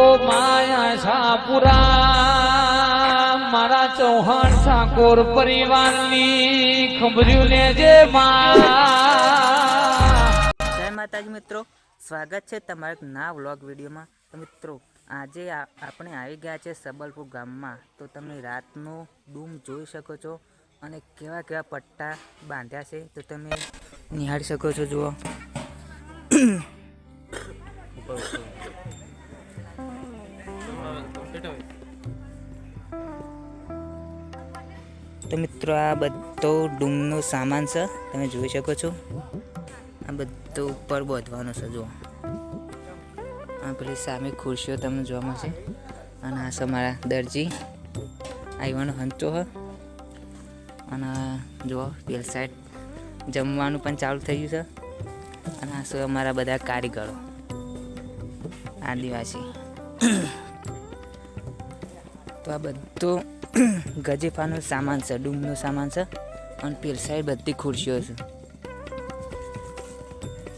ઓ માયા સાપુરા મારા ચૌહાણ ઠાકોર પરિવારની ખબર્યું ને જે જય માતાજી મિત્રો સ્વાગત છે તમારા ના વ્લોગ વિડીયોમાં. મિત્રો આજે આપણે આવી ગયા છે સબલપુર ગામમાં. તો તમે રાતનો ડૂમ જોઈ શકો છો અને કેવા કેવા પટ્ટા બાંધ્યા છે. તો તમે નિહાળી શકો છો જુઓ. તો મિત્રો, આ બધો ડૂમનો સામાન છે, તમે જોઈ શકો છો. આ બધું ઉપર બોધવાનું છે, જુઓ. આ પેલી સામે ખુરશીઓ તમને જોવા મળશે. અને આ છે મારા દરજી. આવ્યાનો હંચો હ અને જુઓ, પેલ સાઈડ જમવાનું પણ ચાલુ થઈ ગયું છે. અને આ શું અમારા બધા કારીગરો. આદિવાસી. તો આ બધું ગજેફાનો સામાન છે ડૂમનો સામાન છે અને પેલ સાઈડ બધી ખુરશીઓ છે.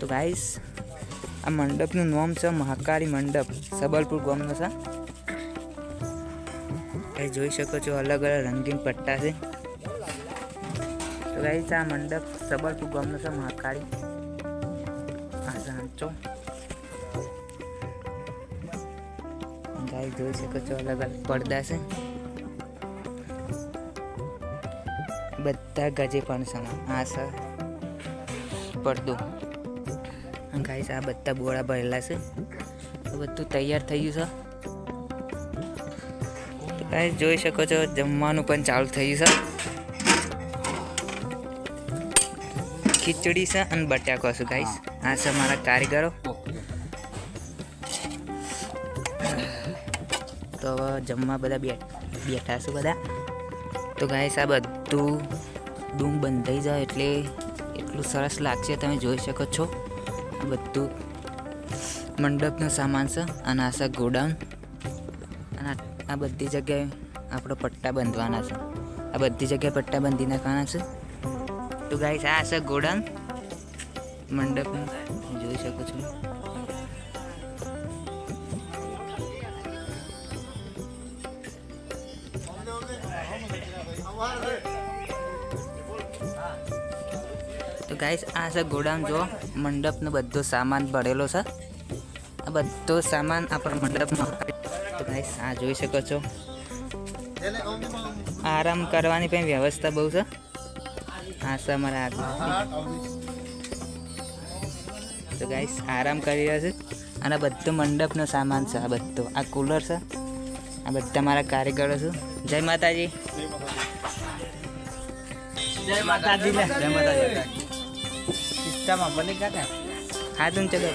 તો ગાઈસ આ મંડપનું નામ છે મહાકાળી મંડપ. સબલપુર ગામનો છે. એ જોઈ શકો છો અલગ અલગ રંગીન પટ્ટા છે. તો ગાઈસ આ મંડપ સબલપુર ગામનો છે, મહાકાળી. આ સાંચો ગાઈ જોઈ શકો છો અલગ અલગ પડદા છે. બધા ગજે પણ સામાન આ છે પડદો. ગાઈસ, આ બધા બોળા ભરેલા છે. બધું તૈયાર થઈ ગયું છે તો ગાઈસ, જોઈ શકો છો, જમવાનું પણ ચાલુ થઈ ગયું છે ખીચડી છે અને બટાકો છે, ગાઈસ. આ છે મારા કારીગરો. તો હવે જમવા બધા બેઠા છું બધા. તો ગાઈસ આ બધું ડૂમ બંધાઈ જાય એટલે એટલું સરસ લાગશે, તમે જોઈ શકો છો. બધું મંડપનો સામાન છે, અને આ છે ગોડાઉન. અને આ- આ બધી જગ્યાએ આપણો પટ્ટા બાંધવાના છે. આ બધી જગ્યાએ પટ્ટા બાંધી નાખવાના છે. તો ગાઈસ આ છે ગોડાઉન. મંડપનું. જોઈ શકો છો. તો ગાઈસ આ છે ગોડાઉન, જો મંડપનો બધો સામાન ભરેલો છે. આ બધો સામાન આપણા મંડપમાં તો ગાઈસ આ જોઈ શકો છો. આરામ કરવાની પણ વ્યવસ્થા બહુ છે. આ છે અમારા તો ગાઈસ આરામ કરી રહ્યા છે. અને બધો મંડપનો સામાન છે, આ બધો. આ કુલર છે. આ બધા મારા કારીગરો છું. જય માતાજી. જય માતાજી. જય માતાજી. સિસ્ટમ બની કાકા હા તું ચલો.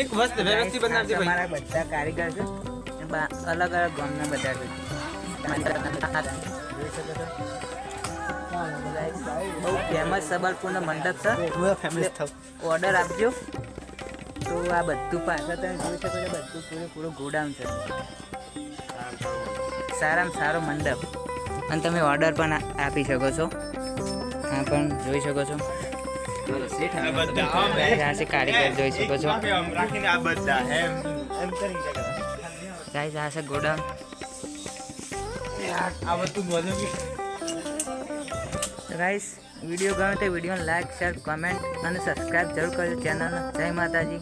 એક વસ્તુ વ્યવસ્થિત બનાવતી ભાઈ. બધા કારીગર છે. અલગ અલગ ગામના બધા છો. બહુ ફેમસ સબલપુરનો મંડપ છે. ઓર્ડર આપજો. તો આ બધું પાછળ તમે જોઈ શકો છો બધું પૂરેપૂરું ગોડાઉન છે. સારામાં સારો મંડપ. અને તમે ઓર્ડર પણ આપી શકો છો. આ પણ જોઈ શકો છો. છે કારીગર જોઈ શકો છો. ગાઈસ આ છે ગોડાઉન. ગાઈસ વીડિયો ગમે તો વિડીયોને લાઈક શેર કમેન્ટ અને સબસ્ક્રાઈબ જરૂર કરજો ચેનલને. જય માતાજી.